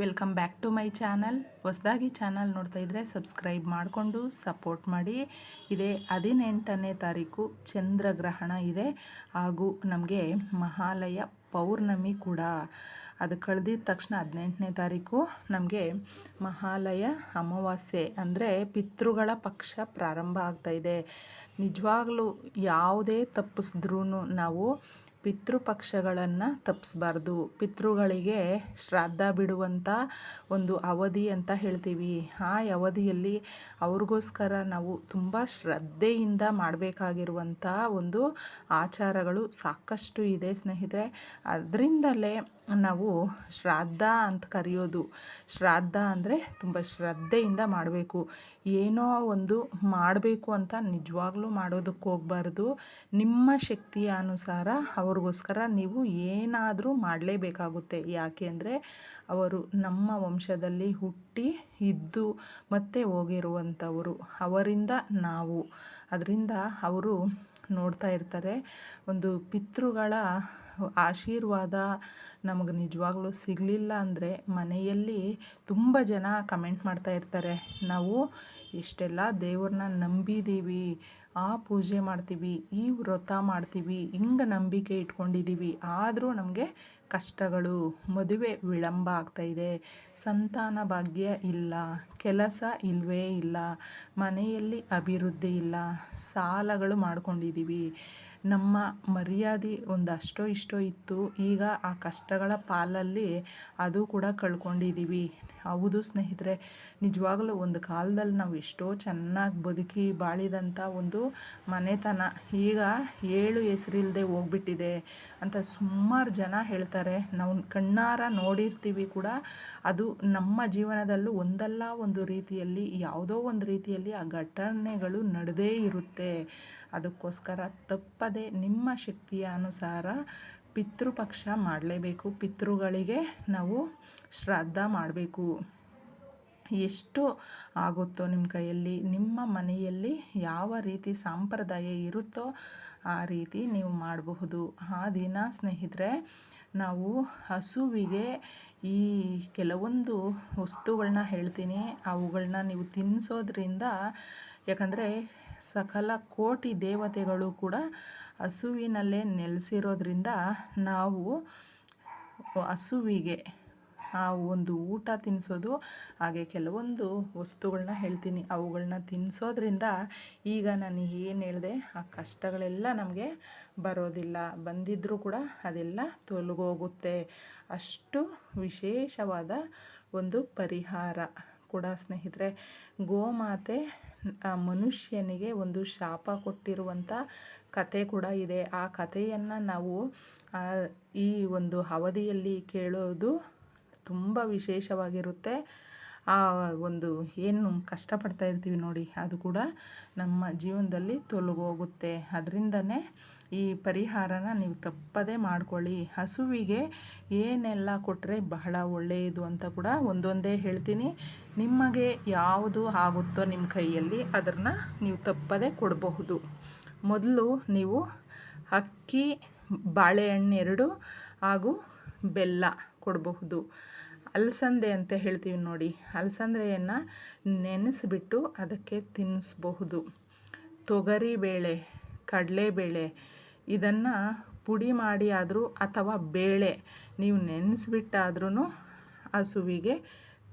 Welcome back to my channel ಹೊಸದಾಗಿ channel ನೋಡ್ತಾ ಇದ್ದರೆ ಸಬ್ಸ್ಕ್ರೈಬ್ ಮಾಡಿಕೊಂಡು ಸಪೋರ್ಟ್ ಮಾಡಿ. ಇದೇ ಹದಿನೆಂಟನೇ ತಾರೀಕು ಚಂದ್ರಗ್ರಹಣ ಇದೆ. ಹಾಗೂ ನಮಗೆ ಮಹಾಲಯ ಪೌರ್ಣಮಿ ಕೂಡ. ಅದು ಕಳೆದಿದ ತಕ್ಷಣ ಹದಿನೆಂಟನೇ ತಾರೀಕು ನಮಗೆ ಮಹಾಲಯ ಅಮಾವಾಸ್ಯೆ ಅಂದರೆ ಪಿತೃಗಳ ಪಕ್ಷ ಪ್ರಾರಂಭ ಆಗ್ತಾ ಇದೆ. ನಿಜವಾಗ್ಲೂ ಯಾವುದೇ ತಪ್ಪಿಸಿದ್ರೂ ನಾವು ಪಿತೃಪಕ್ಷಗಳನ್ನು ತಪ್ಪಿಸ್ಬಾರ್ದು ಪಿತೃಗಳಿಗೆ ಶ್ರಾದ್ದ ಬಿಡುವಂಥ ಒಂದು ಅವಧಿ ಅಂತ ಹೇಳ್ತೀವಿ. ಆ ಅವಧಿಯಲ್ಲಿ ಅವ್ರಿಗೋಸ್ಕರ ನಾವು ತುಂಬ ಶ್ರದ್ಧೆಯಿಂದ ಮಾಡಬೇಕಾಗಿರುವಂಥ ಒಂದು ಆಚಾರಗಳು ಸಾಕಷ್ಟು ಇದೆ ಸ್ನೇಹಿತರೆ. ಅದರಿಂದಲೇ ನಾವು ಶ್ರಾದ್ದ ಅಂತ ಕರೆಯೋದು. ಶ್ರಾದ್ದ ಅಂದರೆ ತುಂಬ ಶ್ರದ್ಧೆಯಿಂದ ಮಾಡಬೇಕು. ಏನೋ ಒಂದು ಮಾಡಬೇಕು ಅಂತ ನಿಜವಾಗ್ಲೂ ಮಾಡೋದಕ್ಕೆ ಹೋಗಬಾರ್ದು. ನಿಮ್ಮ ಶಕ್ತಿಯ ಅನುಸಾರ ಅವ್ರಿಗೋಸ್ಕರ ನೀವು ಏನಾದರೂ ಮಾಡಲೇಬೇಕಾಗುತ್ತೆ. ಯಾಕೆ ಅಂದರೆ ಅವರು ನಮ್ಮ ವಂಶದಲ್ಲಿ ಹುಟ್ಟಿ ಇದ್ದು ಮತ್ತೆ ಹೋಗಿರುವಂಥವರು. ಅವರಿಂದ ನಾವು. ಅದರಿಂದ ಅವರು ನೋಡ್ತಾ ಇರ್ತಾರೆ, ಒಂದು ಪಿತೃಗಳ ಆಶೀರ್ವಾದ ನಮಗೆ ನಿಜವಾಗ್ಲೂ ಸಿಗಲಿಲ್ಲ ಅಂದರೆ ಮನೆಯಲ್ಲಿ ತುಂಬ ಜನ ಕಮೆಂಟ್ ಮಾಡ್ತಾ ಇರ್ತಾರೆ. ನಾವು ಇಷ್ಟೆಲ್ಲ ದೇವ್ರನ್ನ ನಂಬಿದ್ದೀವಿ ಆ ಪೂಜೆ ಮಾಡ್ತೀವಿ, ಈ ವ್ರತ ಮಾಡ್ತೀವಿ, ಹಿಂಗೆ ನಂಬಿಕೆ ಇಟ್ಕೊಂಡಿದ್ದೀವಿ ಆದರೂ ನಮಗೆ ಕಷ್ಟಗಳು, ಮದುವೆ ವಿಳಂಬ ಆಗ್ತಾಯಿದೆ ಸಂತಾನ ಭಾಗ್ಯ ಇಲ್ಲ, ಕೆಲಸ ಇಲ್ಲವೇ ಇಲ್ಲ, ಮನೆಯಲ್ಲಿ ಅಭಿವೃದ್ಧಿ ಇಲ್ಲ, ಸಾಲಗಳು ಮಾಡ್ಕೊಂಡಿದ್ದೀವಿ ನಮ್ಮ ಮರ್ಯಾದೆ ಒಂದು ಅಷ್ಟೋ ಇಷ್ಟೋ ಇತ್ತು. ಈಗ ಆ ಕಷ್ಟಗಳ ಪಾಲಲ್ಲಿ ಅದು ಕೂಡ ಕಳ್ಕೊಂಡಿದ್ದೀವಿ ಹೌದು ಸ್ನೇಹಿತರೆ, ನಿಜವಾಗಲೂ ಒಂದು ಕಾಲದಲ್ಲಿ ನಾವು ಎಷ್ಟೋ ಚೆನ್ನಾಗಿ ಬದುಕಿ ಬಾಳಿದಂಥ ಒಂದು ಮನೆತನ. ಈಗ ಏಳು ಹೆಸರಿಲ್ಲದೆ ಹೋಗ್ಬಿಟ್ಟಿದೆ ಅಂತ ಸುಮಾರು ಜನ ಹೇಳ್ತಾರೆ. ನಾವು ಕಣ್ಣಾರ ನೋಡಿರ್ತೀವಿ ಕೂಡ. ಅದು ನಮ್ಮ ಜೀವನದಲ್ಲೂ ಒಂದಲ್ಲ ಒಂದು ರೀತಿಯಲ್ಲಿ, ಯಾವುದೋ ಒಂದು ರೀತಿಯಲ್ಲಿ ಆ ಘಟನೆಗಳು ನಡೆದೇ ಇರುತ್ತೆ. ಅದಕ್ಕೋಸ್ಕರ ತಪ್ಪದೆ ನಿಮ್ಮ ಶಕ್ತಿಯ ಅನುಸಾರ ಪಿತೃಪಕ್ಷ ಮಾಡಲೇಬೇಕು. ಪಿತೃಗಳಿಗೆ ನಾವು ಶ್ರಾದ್ದ ಮಾಡಬೇಕು. ಎಷ್ಟು ಆಗುತ್ತೋ ನಿಮ್ಮ ಕೈಯಲ್ಲಿ, ನಿಮ್ಮ ಮನೆಯಲ್ಲಿ ಯಾವ ರೀತಿ ಸಂಪ್ರದಾಯ ಇರುತ್ತೋ ಆ ರೀತಿ ನೀವು ಮಾಡಬಹುದು. ಆ ದಿನ ಸ್ನೇಹಿತರೆ, ನಾವು ಹಸುವಿಗೆ ಈ ಕೆಲವೊಂದು ವಸ್ತುಗಳನ್ನ ಹೇಳ್ತೀನಿ. ಅವುಗಳನ್ನ ನೀವು ತಿನ್ನಿಸೋದ್ರಿಂದ ಯಾಕಂದರೆ ಸಕಲ ಕೋಟಿ ದೇವತೆಗಳು ಕೂಡ ಹಸುವಿನಲ್ಲೇ ನೆಲೆಸಿರೋದ್ರಿಂದ ನಾವು ಹಸುವಿಗೆ ಆ ಒಂದು ಊಟ ತಿನ್ನಿಸೋದು, ಹಾಗೆ ಕೆಲವೊಂದು ವಸ್ತುಗಳನ್ನ ಹೇಳ್ತೀನಿ. ಅವುಗಳನ್ನ ತಿನ್ನಿಸೋದ್ರಿಂದ ಈಗ ನಾನು ಏನು ಹೇಳಿದೆ, ಆ ಕಷ್ಟಗಳೆಲ್ಲ ನಮಗೆ ಬರೋದಿಲ್ಲ. ಬಂದಿದ್ದರೂ ಕೂಡ ಅದೆಲ್ಲ ತೊಲಗೋಗುತ್ತೆ. ಅಷ್ಟು ವಿಶೇಷವಾದ ಒಂದು ಪರಿಹಾರ ಕೂಡ ಸ್ನೇಹಿತರೆ. ಗೋಮಾತೆ ಮನುಷ್ಯನಿಗೆ ಒಂದು ಶಾಪ ಕೊಟ್ಟಿರುವಂಥ ಕತೆ ಕೂಡ ಇದೆ. ಆ ಕಥೆಯನ್ನು ನಾವು ಈ ಒಂದು ಅವಧಿಯಲ್ಲಿ ಕೇಳೋದು ತುಂಬ ವಿಶೇಷವಾಗಿರುತ್ತೆ. ಆ ಒಂದು ಏನು ಕಷ್ಟಪಡ್ತಾ ಇರ್ತೀವಿ ನೋಡಿ, ಅದು ಕೂಡ ನಮ್ಮ ಜೀವನದಲ್ಲಿ ತೊಲಗೋಗುತ್ತೆ. ಅದರಿಂದನೇ ಈ ಪರಿಹಾರನ ನೀವು ತಪ್ಪದೇ ಮಾಡ್ಕೊಳ್ಳಿ. ಹಸುವಿಗೆ ಏನೆಲ್ಲ ಕೊಟ್ಟರೆ ಬಹಳ ಒಳ್ಳೆಯದು ಅಂತ ಕೂಡ ಒಂದೊಂದೇ ಹೇಳ್ತೀನಿ. ನಿಮಗೆ ಯಾವುದು ಆಗುತ್ತೋ ನಿಮ್ಮ ಕೈಯಲ್ಲಿ ಅದನ್ನು ನೀವು ತಪ್ಪದೇ ಕೊಡಬಹುದು. ಮೊದಲು ನೀವು ಅಕ್ಕಿ, ಬಾಳೆಹಣ್ಣು ಎರಡು ಹಾಗೂ ಬೆಲ್ಲ ಕೊಡಬಹುದು. ಅಲಸಂದೆ ಅಂತ ಹೇಳ್ತೀವಿ ನೋಡಿ. ಅಲಸಂದೆಯನ್ನು ನೆನೆಸಿಬಿಟ್ಟು ಅದಕ್ಕೆ ತಿನ್ನಿಸ್ಬಹುದು. ತೊಗರಿಬೇಳೆ, ಕಡಲೆಬೇಳೆ ಇದನ್ನು ಪುಡಿ ಮಾಡಿ ಆದರೂ ಅಥವಾ ಬೇಳೆ ನೀವು ನೆನೆಸ್ಬಿಟ್ಟಾದ್ರೂ ಹಸುವಿಗೆ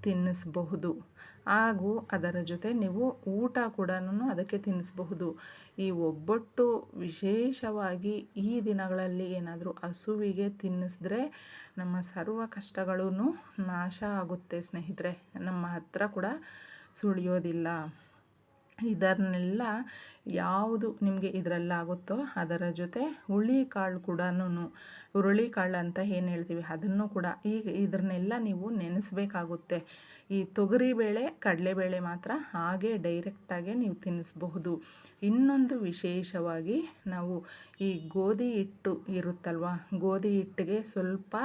ತಿನ್ನಿಸಬಹುದು. ಹಾಗೂ ಅದರ ಜೊತೆ ನೀವು ಊಟ ಕೂಡ ಅದಕ್ಕೆ ತಿನ್ನಿಸಬಹುದು. ಈ ಒಬ್ಬಟ್ಟು ವಿಶೇಷವಾಗಿ ಈ ದಿನಗಳಲ್ಲಿ ಏನಾದರೂ ಹಸುವಿಗೆ ತಿನ್ನಿಸಿದ್ರೆ ನಮ್ಮ ಸರ್ವ ಕಷ್ಟಗಳೂ ನಾಶ ಆಗುತ್ತೆ ಸ್ನೇಹಿತರೆ. ನಮ್ಮ ಹತ್ರ ಕೂಡ ಸುಳಿಯೋದಿಲ್ಲ. ಇದನ್ನೆಲ್ಲ ಯಾವುದು ನಿಮಗೆ ಇದರಲ್ಲಾಗುತ್ತೋ ಅದರ ಜೊತೆ ಹುರುಳಿಕಾಳು ಕೂಡ ಹುರುಳಿಕಾಳು ಅಂತ ಏನು ಹೇಳ್ತೀವಿ? ಅದನ್ನು ಕೂಡ ಈಗ ಇದನ್ನೆಲ್ಲ ನೀವು ನೆನೆಸ್ಬೇಕಾಗುತ್ತೆ. ಈ ತೊಗರಿಬೇಳೆ ಕಡಲೆಬೇಳೆ ಮಾತ್ರ ಹಾಗೆ ಡೈರೆಕ್ಟಾಗೆ ನೀವು ತಿನ್ನಿಸ್ಬಹುದು. ಇನ್ನೊಂದು ವಿಶೇಷವಾಗಿ ನಾವು ಈ ಗೋಧಿ ಹಿಟ್ಟು ಇರುತ್ತಲ್ವ? ಗೋಧಿ ಹಿಟ್ಟಿಗೆ ಸ್ವಲ್ಪ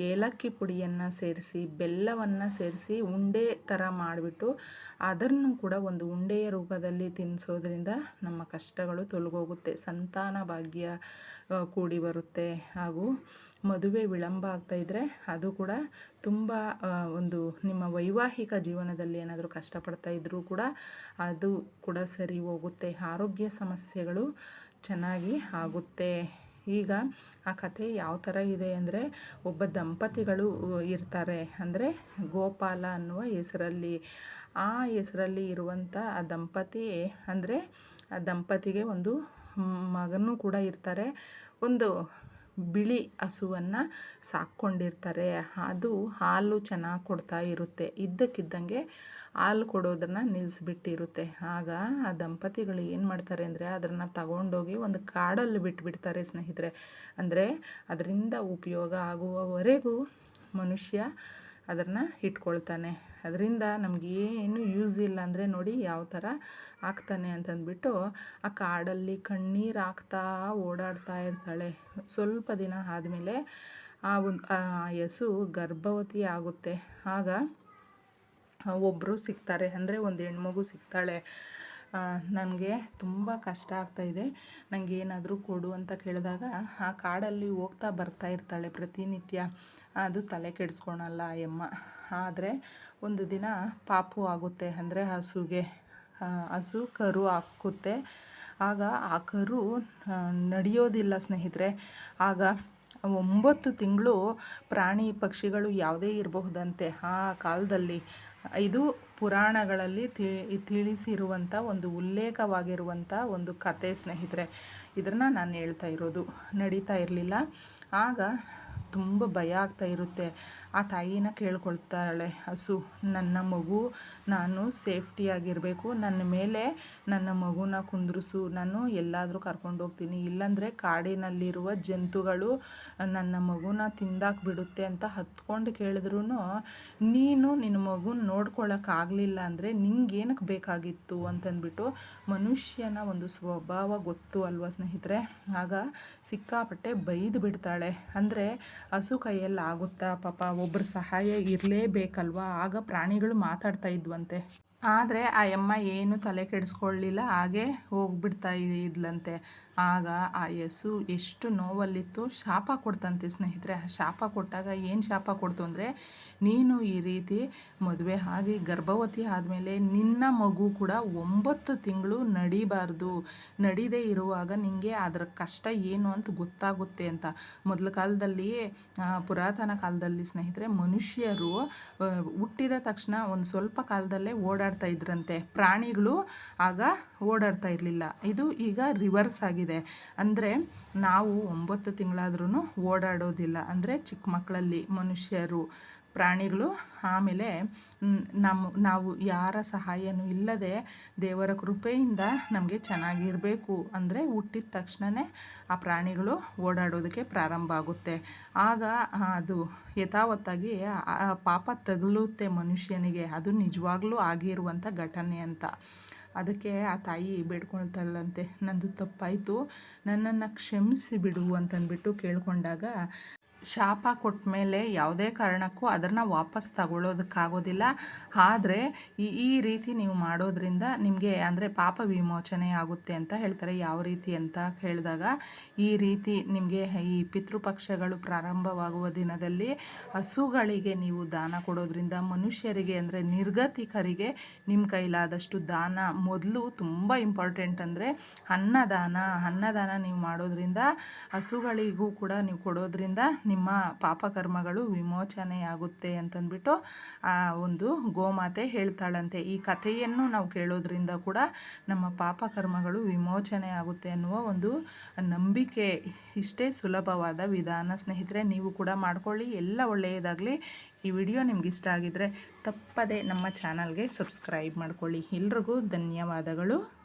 ಏಲಕ್ಕಿ ಪುಡಿಯನ್ನು ಸೇರಿಸಿ, ಬೆಲ್ಲವನ್ನು ಸೇರಿಸಿ ಉಂಡೆ ಥರ ಮಾಡಿಬಿಟ್ಟು ಅದನ್ನು ಕೂಡ ಒಂದು ಉಂಡೆಯ ರೂಪದಲ್ಲಿ ತಿನ್ನಿಸೋದ್ರಿಂದ ನಮ್ಮ ಕಷ್ಟಗಳು ತೊಲಗೋಗುತ್ತೆ. ಸಂತಾನ ಭಾಗ್ಯ ಕೂಡಿ ಬರುತ್ತೆ. ಹಾಗೂ ಮದುವೆ ವಿಳಂಬ ಆಗ್ತಾಯಿದ್ರೆ ಅದು ಕೂಡ ತುಂಬ ಒಂದು ನಿಮ್ಮ ವೈವಾಹಿಕ ಜೀವನದಲ್ಲಿ ಏನಾದರೂ ಕಷ್ಟಪಡ್ತಾ ಇದ್ದರೂ ಕೂಡ ಅದು ಕೂಡ ಸರಿ ಹೋಗುತ್ತೆ. ಆರೋಗ್ಯ ಸಮಸ್ಯೆಗಳು ಚೆನ್ನಾಗಿ ಆಗುತ್ತೆ. ಈಗ ಆ ಕಥೆ ಯಾವ ಥರ ಇದೆ ಅಂದರೆ ಒಬ್ಬ ದಂಪತಿಗಳು ಇರ್ತಾರೆ ಅಂದರೆ ಗೋಪಾಲ ಅನ್ನುವ ಹೆಸರಲ್ಲಿ. ಆ ಹೆಸರಲ್ಲಿ ಇರುವಂಥ ಆ ದಂಪತಿ ಅಂದರೆ ದಂಪತಿಗೆ ಒಂದು ಮಗನೂ ಕೂಡ ಇರ್ತಾರೆ. ಒಂದು ಬಿಳಿ ಹಸುವನ್ನು ಸಾಕ್ಕೊಂಡಿರ್ತಾರೆ. ಅದು ಹಾಲು ಚೆನ್ನಾಗಿ ಕೊಡ್ತಾ ಇರುತ್ತೆ. ಇದ್ದಕ್ಕಿದ್ದಂಗೆ ಹಾಲು ಕೊಡೋದನ್ನು ನಿಲ್ಲಿಸ್ಬಿಟ್ಟಿರುತ್ತೆ ಆಗ ಆ ದಂಪತಿಗಳು ಏನು ಮಾಡ್ತಾರೆ ಅಂದರೆ ಅದನ್ನು ತಗೊಂಡೋಗಿ ಒಂದು ಕಾಡಲ್ಲಿ ಬಿಟ್ಬಿಡ್ತಾರೆ ಸ್ನೇಹಿತರೆ. ಅಂದರೆ ಅದರಿಂದ ಉಪಯೋಗ ಆಗುವವರೆಗೂ ಮನುಷ್ಯ ಅದನ್ನು ಇಟ್ಕೊಳ್ತಾನೆ. ಅದರಿಂದ ನಮಗೇನು ಯೂಸ್ ಇಲ್ಲ ಅಂದರೆ ನೋಡಿ ಯಾವ ಥರ ಆಗ್ತಾನೆ ಅಂತಂದ್ಬಿಟ್ಟು ಆ ಕಾಡಲ್ಲಿ ಕಣ್ಣೀರು ಹಾಕ್ತಾ ಓಡಾಡ್ತಾ ಇರ್ತಾಳೆ. ಸ್ವಲ್ಪ ದಿನ ಆದಮೇಲೆ ಆ ಒಂದು ಹಸು ಗರ್ಭವತಿ ಆಗುತ್ತೆ. ಆಗ ಒಬ್ಬರು ಸಿಗ್ತಾರೆ. ಅಂದರೆ ಒಂದು ಹೆಣ್ಮಗು ಸಿಗ್ತಾಳೆ. ನನಗೆ ತುಂಬ ಕಷ್ಟ ಆಗ್ತಾಯಿದೆ ನನಗೆ ಏನಾದರೂ ಕೊಡು ಅಂತ ಕೇಳಿದಾಗ ಆ ಕಾಡಲ್ಲಿ ಹೋಗ್ತಾ ಬರ್ತಾ ಇರ್ತಾಳೆ ಪ್ರತಿನಿತ್ಯ. ಅದು ತಲೆ ಕೆಡಿಸ್ಕೊಳಲ್ಲ ಎಮ್ಮ. ಆದರೆ ಒಂದು ದಿನ ಪಾಪು ಆಗುತ್ತೆ ಅಂದರೆ ಹಸುಗೆ. ಹಸು ಕರು ಹಾಕುತ್ತೆ. ಆಗ ಆ ಕರು ನಡೆಯೋದಿಲ್ಲ ಸ್ನೇಹಿತರೆ. ಆಗ ಒಂಬತ್ತು ತಿಂಗಳು ಪ್ರಾಣಿ ಪಕ್ಷಿಗಳು ಯಾವುದೇ ಇರಬಹುದಂತೆ ಆ ಕಾಲದಲ್ಲಿ. ಇದು ಪುರಾಣಗಳಲ್ಲಿ ತಿಳಿಸಿರುವಂಥ ಒಂದು ಉಲ್ಲೇಖವಾಗಿರುವಂಥ ಒಂದು ಕತೆ ಸ್ನೇಹಿತರೆ. ಇದನ್ನು ನಾನು ಹೇಳ್ತಾ ಇರೋದು. ನಡೀತಾ ಇರಲಿಲ್ಲ. ಆಗ ತುಂಬ ಭಯ ಆಗ್ತಾ ಇರುತ್ತೆ. ಆ ತಾಯಿನ ಕೇಳ್ಕೊಳ್ತಾಳೆ, ಹಸು, ನನ್ನ ಮಗು, ನಾನು ಸೇಫ್ಟಿಯಾಗಿರಬೇಕು ನನ್ನ ಮೇಲೆ ನನ್ನ ಮಗುನ ಕುಂದ್ರಿಸು. ನಾನು ಎಲ್ಲಾದರೂ ಕರ್ಕೊಂಡು ಹೋಗ್ತೀನಿ. ಇಲ್ಲಾಂದರೆ ಕಾಡಿನಲ್ಲಿರುವ ಜಂತುಗಳು ನನ್ನ ಮಗುನ ತಿಂದಾಕ್ಬಿಡುತ್ತೆ ಅಂತ ಹತ್ಕೊಂಡು ಕೇಳಿದ್ರೂ ನೀನು ನಿನ್ನ ಮಗುನ ನೋಡ್ಕೊಳ್ಳೋಕ್ಕಾಗಲಿಲ್ಲ ಅಂದರೆ ನಿಂಗೇನಕ್ಕೆ ಬೇಕಾಗಿತ್ತು? ಅಂತಂದ್ಬಿಟ್ಟು ಮನುಷ್ಯನ ಒಂದು ಸ್ವಭಾವ ಗೊತ್ತು ಅಲ್ವಾ ಸ್ನೇಹಿತರೆ? ಆಗ ಸಿಕ್ಕಾಪಟ್ಟೆ ಬೈದು ಬಿಡ್ತಾಳೆ. ಅಂದರೆ ಹಸು ಕೈಯಲ್ಲಿ ಆಗುತ್ತಾ ಪಾಪ ಒಬ್ಬರ ಸಹಾಯ ಇರಲೇಬೇಕಲ್ವಾ? ಆಗ ಪ್ರಾಣಿಗಳು ಮಾತಾಡ್ತಾ ಇದ್ವಂತೆ. ಆದರೆ ಆ ಎಮ್ಮ ಏನು ತಲೆ ಕೆಡಿಸ್ಕೊಳ್ಳಿಲ್ಲ, ಹಾಗೆ ಹೋಗ್ಬಿಡ್ತಾ ಇದ್ಲಂತೆ. ಆಗ ಆ ಯಸು ಎಷ್ಟು ನೋವಲ್ಲಿತ್ತು ಶಾಪ ಕೊಡ್ತಂತೆ ಸ್ನೇಹಿತರೆ. ಆ ಶಾಪ ಕೊಟ್ಟಾಗ ಏನು ಶಾಪ ಕೊಡ್ತು ಅಂದರೆ, ನೀನು ಈ ರೀತಿ ಮದುವೆ ಆಗಿ ಗರ್ಭವತಿ ಆದಮೇಲೆ ನಿನ್ನ ಮಗು ಕೂಡ ಒಂಬತ್ತು ತಿಂಗಳು ನಡಿಬಾರ್ದು. ನಡೀದೇ ಇರುವಾಗ ನಿಮಗೆ ಅದರ ಕಷ್ಟ ಏನು ಅಂತ ಗೊತ್ತಾಗುತ್ತೆ ಅಂತ. ಮೊದಲ ಕಾಲದಲ್ಲಿ ಪುರಾತನ ಕಾಲದಲ್ಲಿ ಸ್ನೇಹಿತರೆ, ಮನುಷ್ಯರು ಹುಟ್ಟಿದ ತಕ್ಷಣ ಒಂದು ಸ್ವಲ್ಪ ಕಾಲದಲ್ಲೇ ಓಡಾಡ್ತಾ ಇದ್ರಂತೆ. ಪ್ರಾಣಿಗಳು ಆಗ ಓಡಾಡ್ತಾ ಇರಲಿಲ್ಲ. ಇದು ಈಗ ರಿವರ್ಸ್ ಆಗಿದೆ. ಅಂದರೆ ನಾವು ಒಂಬತ್ತು ತಿಂಗಳಾದ್ರೂ ಓಡಾಡೋದಿಲ್ಲ. ಅಂದರೆ ಚಿಕ್ಕ ಮಕ್ಕಳಲ್ಲಿ ಮನುಷ್ಯರು ಪ್ರಾಣಿಗಳು ಆಮೇಲೆ ನಮ್ಮ ನಾವು ಯಾರ ಸಹಾಯನೂ ಇಲ್ಲದೆ ದೇವರ ಕೃಪೆಯಿಂದ ನಮಗೆ ಚೆನ್ನಾಗಿರಬೇಕು ಅಂದರೆ ಹುಟ್ಟಿದ ತಕ್ಷಣವೇ ಆ ಪ್ರಾಣಿಗಳು ಓಡಾಡೋದಕ್ಕೆ ಪ್ರಾರಂಭ ಆಗುತ್ತೆ. ಆಗ ಅದು ಯಥಾವತ್ತಾಗಿ ಪಾಪ ತಗಲುತ್ತೆ ಮನುಷ್ಯನಿಗೆ. ಅದು ನಿಜವಾಗ್ಲೂ ಆಗಿರುವಂಥ ಘಟನೆ ಅಂತ. ಅದಕ್ಕೆ ಆ ತಾಯಿ ಬೇಡ್ಕೊಳ್ತಾಳಂತೆ ನಂದು ತಪ್ಪಾಯಿತು. ನನ್ನನ್ನು ಕ್ಷಮಿಸಿ ಬಿಡು ಅಂತಂದ್ಬಿಟ್ಟು ಕೇಳ್ಕೊಂಡಾಗ ಶಾಪ ಕೊಟ್ಟ ಮೇಲೆ ಯಾವುದೇ ಕಾರಣಕ್ಕೂ ಅದನ್ನು ವಾಪಸ್ ತಗೊಳ್ಳೋದಕ್ಕಾಗೋದಿಲ್ಲ. ಆದರೆ ಈ ಈ ರೀತಿ ನೀವು ಮಾಡೋದ್ರಿಂದ ನಿಮಗೆ ಅಂದರೆ ಪಾಪ ವಿಮೋಚನೆ ಆಗುತ್ತೆ ಅಂತ ಹೇಳ್ತಾರೆ. ಯಾವ ರೀತಿ ಅಂತ ಹೇಳಿದಾಗ ಈ ರೀತಿ ನಿಮಗೆ ಈ ಪಿತೃಪಕ್ಷಗಳು ಪ್ರಾರಂಭವಾಗುವ ದಿನದಲ್ಲಿ ಹಸುಗಳಿಗೆ ನೀವು ದಾನ ಕೊಡೋದ್ರಿಂದ ಮನುಷ್ಯರಿಗೆ ಅಂದರೆ ನಿರ್ಗತಿಕರಿಗೆ ನಿಮ್ಮ ಕೈಲಾದಷ್ಟು ದಾನ ಮೊದಲು ತುಂಬ ಇಂಪಾರ್ಟೆಂಟ್ ಅಂದರೆ ಅನ್ನದಾನ. ಅನ್ನದಾನ ನೀವು ಮಾಡೋದ್ರಿಂದ ಹಸುಗಳಿಗೂ ಕೂಡ ನೀವು ಕೊಡೋದ್ರಿಂದ ನಿಮ್ಮ ಪಾಪಕರ್ಮಗಳು ವಿಮೋಚನೆಯಾಗುತ್ತೆ ಅಂತಂದ್ಬಿಟ್ಟು, ಆ, ಒಂದು ಗೋಮಾತೆ ಹೇಳ್ತಾಳಂತೆ. ಈ ಕಥೆಯನ್ನು ನಾವು ಕೇಳೋದ್ರಿಂದ ಕೂಡ ನಮ್ಮ ಪಾಪಕರ್ಮಗಳು ವಿಮೋಚನೆ ಆಗುತ್ತೆ ಅನ್ನುವ ಒಂದು ನಂಬಿಕೆ ಇಷ್ಟೇ ಸುಲಭವಾದ ವಿಧಾನ. ಸ್ನೇಹಿತರೆ, ನೀವು ಕೂಡ ಮಾಡ್ಕೊಳ್ಳಿ. ಎಲ್ಲ ಒಳ್ಳೆಯದಾಗಲಿ. ಈ ವಿಡಿಯೋ ನಿಮ್ಗೆ ಇಷ್ಟ ಆಗಿದ್ರೆ ತಪ್ಪದೆ ನಮ್ಮ ಚಾನಲ್ಗೆ ಸಬ್ಸ್ಕ್ರೈಬ್ ಮಾಡ್ಕೊಳ್ಳಿ. ಎಲ್ರಿಗೂ ಧನ್ಯವಾದಗಳು.